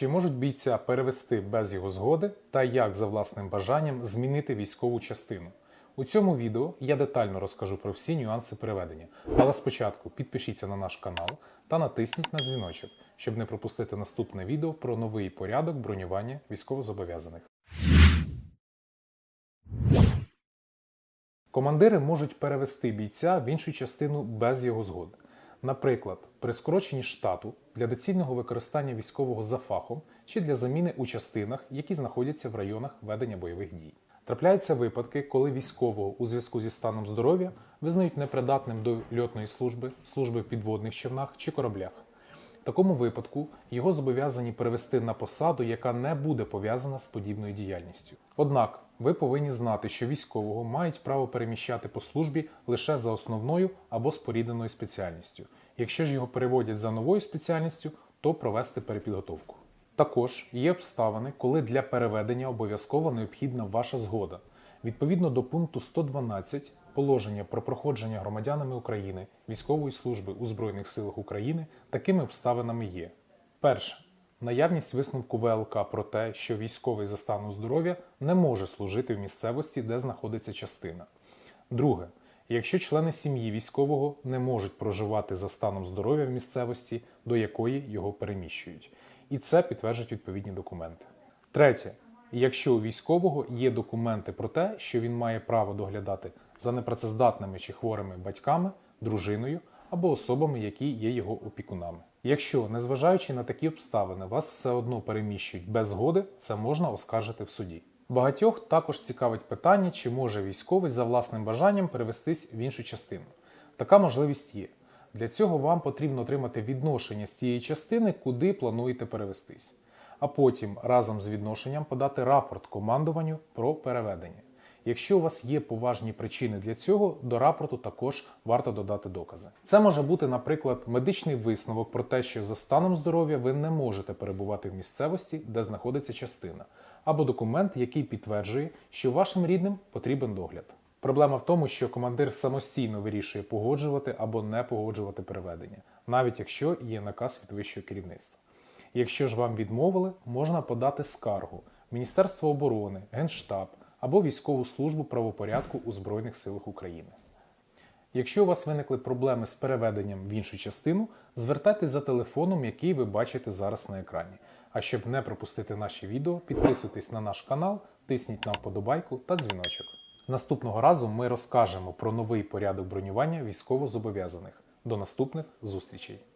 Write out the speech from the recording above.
Чи можуть бійця перевести без його згоди та як за власним бажанням змінити військову частину? У цьому відео я детально розкажу про всі нюанси переведення. Але спочатку підпишіться на наш канал та натисніть на дзвіночок, щоб не пропустити наступне відео про новий порядок бронювання військовозобов'язаних. Командири можуть перевести бійця в іншу частину без його згоди. Наприклад, при скороченні штату для доцільного використання військового за фахом чи для заміни у частинах, які знаходяться в районах ведення бойових дій. Трапляються випадки, коли військового у зв'язку зі станом здоров'я визнають непридатним до льотної служби, служби в підводних човнах чи кораблях. Такому випадку його зобов'язані перевести на посаду, яка не буде пов'язана з подібною діяльністю. Однак ви повинні знати, що військового мають право переміщати по службі лише за основною або спорідненою спеціальністю. Якщо ж його переводять за новою спеціальністю, то провести перепідготовку. Також є обставини, коли для переведення обов'язково необхідна ваша згода. Відповідно до пункту 112 положення про проходження громадянами України військової служби у Збройних силах України такими обставинами є: перше. Наявність висновку ВЛК про те, що військовий за станом здоров'я не може служити в місцевості, де знаходиться частина. Друге. Якщо члени сім'ї військового не можуть проживати за станом здоров'я в місцевості, до якої його переміщують. І це підтверджують відповідні документи. Третє. Якщо у військового є документи про те, що він має право доглядати за непрацездатними чи хворими батьками, дружиною або особами, які є його опікунами. Якщо, незважаючи на такі обставини, вас все одно переміщують без згоди, це можна оскаржити в суді. Багатьох також цікавить питання, чи може військовий за власним бажанням перевестись в іншу частину. Така можливість є. Для цього вам потрібно отримати відношення з тієї частини, куди плануєте перевестись, а потім разом з відношенням подати рапорт командуванню про переведення. Якщо у вас є поважні причини для цього, до рапорту також варто додати докази. Це може бути, наприклад, медичний висновок про те, що за станом здоров'я ви не можете перебувати в місцевості, де знаходиться частина, або документ, який підтверджує, що вашим рідним потрібен догляд. Проблема в тому, що командир самостійно вирішує погоджувати або не погоджувати переведення, навіть якщо є наказ від вищого керівництва. Якщо ж вам відмовили, можна подати скаргу в Міністерство оборони, Генштаб або військову службу правопорядку у Збройних силах України. Якщо у вас виникли проблеми з переведенням в іншу частину, звертайтесь за телефоном, який ви бачите зараз на екрані. А щоб не пропустити наші відео, підписуйтесь на наш канал, тисніть на вподобайку та дзвіночок. Наступного разу ми розкажемо про новий порядок бронювання військовозобов'язаних. До наступних зустрічей!